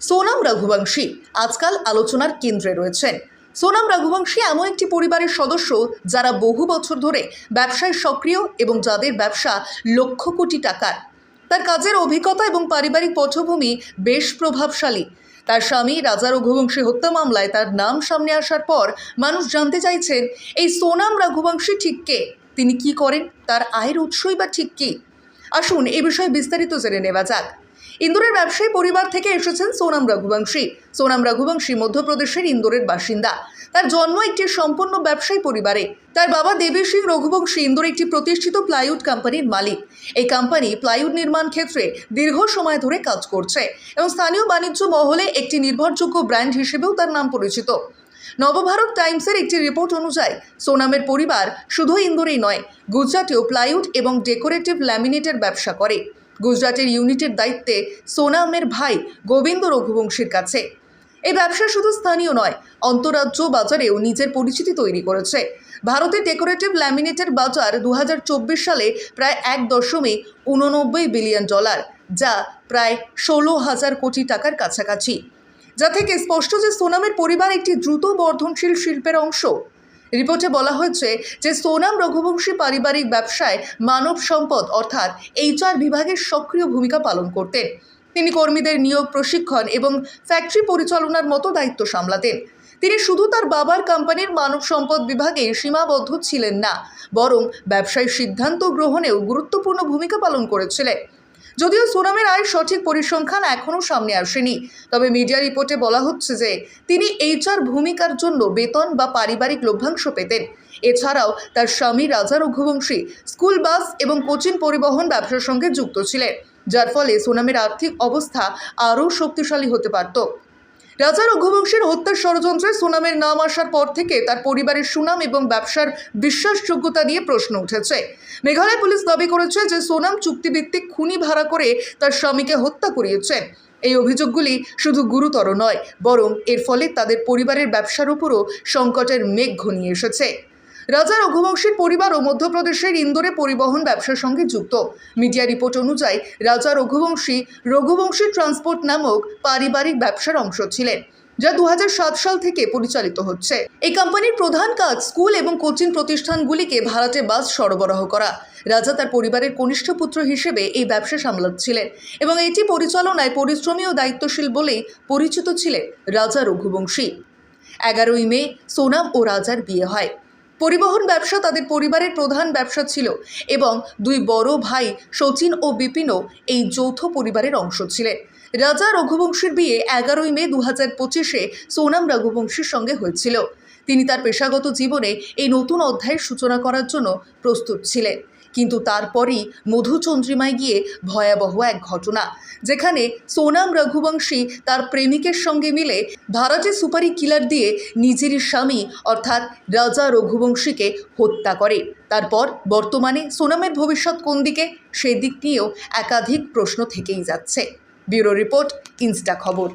সোনাম রঘুবংশী আজকাল আলোচনার কেন্দ্রে রয়েছেন। সোনাম রঘুবংশী এমন একটি পরিবারের সদস্য যারা বহু বছর ধরে ব্যবসায় সক্রিয় এবং যাদের ব্যবসা লক্ষ কোটি টাকার। তার কাজের অভিজ্ঞতা এবং পারিবারিক পটভূমি বেশ প্রভাবশালী। তার স্বামী রাজা রঘুবংশী হত্যা মামলায় তার নাম সামনে আসার পর মানুষ জানতে চাইছেন, এই সোনাম রঘুবংশী ঠিক কে? তিনি কি করেন? তার আয়ের উৎসই বা ঠিক কী? আসুন এ বিষয়ে বিস্তারিত জেনে নেওয়া যাক। ইন্দোরের ব্যবসায়ী পরিবার থেকে এসেছেন সোনাম রঘুবংশী। সোনাম রঘুবংশী মধ্যপ্রদেশের ইন্দোরের বাসিন্দা। তার জন্ম একটি সম্পূর্ণ ব্যবসায়ী পরিবারে। তার বাবা দেবী সিং রঘুবংশী ইন্দোর একটি প্রতিষ্ঠিত প্লাইউড কোম্পানির মালিক। এই কোম্পানি প্লাইউড নির্মাণ ক্ষেত্রে দীর্ঘ সময় ধরে কাজ করছে এবং স্থানীয় বাণিজ্য মহলে একটি নির্ভরযোগ্য ব্র্যান্ড হিসেবেও তার নাম পরিচিত। নবভারত টাইমসের একটি রিপোর্ট অনুযায়ী, সোনামের পরিবার শুধু ইন্দোরেই নয়, গুজরাটেও প্লাইউড এবং ডেকোরেটিভ ল্যামিনেটের ব্যবসা করে। গুজরাটের ইউনিটের দায়িত্বে সোনামের ভাই গোবিন্দ রঘুবংশীর কাছে। এই ব্যবসা শুধু স্থানীয় নয়, অন্তরাজ্য বাজারেও নিজের পরিচিতি তৈরি করেছে। ভারতে ডেকোরেটিভ ল্যামিনেটের বাজার দু হাজার চব্বিশ সালে প্রায় এক দশমিক উননব্বই বিলিয়ন ডলার যা প্রায় ষোলো হাজার কোটি টাকার কাছাকাছি। যা থেকে স্পষ্ট যে সোনামের পরিবার একটি দ্রুত বর্ধনশীল শিল্পের অংশ। রিপোর্টে বলা হয়েছে যে সোনাম রঘুবংশী পারিবারিক ব্যবসায় মানব সম্পদ, অর্থাৎ এইচআর বিভাগের সক্রিয় ভূমিকা পালন করতেন। তিনি কর্মীদের নিয়োগ, প্রশিক্ষণ এবং ফ্যাক্টরি পরিচালনার মতো দায়িত্ব সামলাতেন। তিনি শুধু তার বাবার কোম্পানির মানব সম্পদ বিভাগে সীমাবদ্ধ ছিলেন না, বরং ব্যবসায়িক সিদ্ধান্ত গ্রহণেও গুরুত্বপূর্ণ ভূমিকা পালন করেছিলেন। যদিও সুনামের আয় সঠিক পরিসংখ্যান এখনও সামনে আসেনি। তবে মিডিয়া রিপোর্টে বলা হচ্ছে যে, তিনি এইচআর ভূমিকার জন্য বেতন বা পারিবারিক লভ্যাংশ পেতেন। এছাড়াও তার স্বামী রাজা রঘুবংশী স্কুল বাস এবং কোচিং পরিবহন ব্যবসার সঙ্গে যুক্ত ছিলেন, যার ফলে সুনামের আর্থিক অবস্থা আরও শক্তিশালী হতে পারত। রাজা রঘুবংশের হত্যার ষড়যন্ত্রে সুনামের নাম আসার পর থেকে তার পরিবারের সুনাম এবং ব্যবসার বিশ্বাসযোগ্যতা নিয়ে প্রশ্ন উঠেছে। মেঘালয় পুলিশ দাবি করেছে যে সোনাম চুক্তিভিত্তিক খুনি ভাড়া করে তার স্বামীকে হত্যা করিয়েছেন এই অভিযোগগুলি শুধু গুরুতর নয়, বরং এর ফলে তাদের পরিবারের ব্যবসার উপরও সংকটের মেঘ ঘনিয়ে এসেছে। রাজা রঘুবংশীর পরিবার ও মধ্যপ্রদেশের ইন্দোরে পরিবহন ব্যবসার সঙ্গে যুক্ত। মিডিয়া রিপোর্ট অনুযায়ী রাজা রঘুবংশী রঘুবংশী ট্রান্সপোর্ট নামক পারিবারিক ব্যবসার অংশ ছিলেন, যা দু হাজার সাত সাল থেকে পরিচালিত হচ্ছে। এই কোম্পানির প্রধান কাজ স্কুল এবং কোচিং প্রতিষ্ঠানগুলিকে ভাড়াটে বাস সরবরাহ করা। রাজা তার পরিবারের কনিষ্ঠ পুত্র হিসেবে এই ব্যবসা সামলাচ্ছিলেন এবং এটি পরিচালনায় পরিশ্রমী ও দায়িত্বশীল বলেই পরিচিত ছিলেন রাজা রঘুবংশী। এগারোই মে সোনাম ও রাজার বিয়ে হয়। পরিবহন ব্যবসা তাদের পরিবারের প্রধান ব্যবসা ছিল এবং দুই বড় ভাই শচীন ও বিপিনও এই যৌথ পরিবারের অংশ ছিলেন। রাজা রঘুবংশীর বিয়ে এগারোই মে দু হাজার পঁচিশে সোনাম রঘুবংশীর সঙ্গে হয়েছিল। তিনি তার পেশাগত জীবনে এই নতুন অধ্যায়ের সূচনা করার জন্য প্রস্তুত ছিলেন। কিন্তু তারপরই মধুচন্দ্রিমায় গিয়ে ভয়াবহ এক ঘটনা, যেখানে সোনাম রঘুবংশী তার প্রেমিকের সঙ্গে মিলে ভারতে সুপারি কিলার দিয়ে নিজেরই স্বামী, অর্থাৎ রাজা রঘুবংশীকে হত্যা করে। তারপর বর্তমানে সোনামের ভবিষ্যৎ কোন দিকে সেই দিক নিয়েও একাধিক প্রশ্ন থেকেই যাচ্ছে। ব্যুরো রিপোর্ট, ইনস্টা খবর।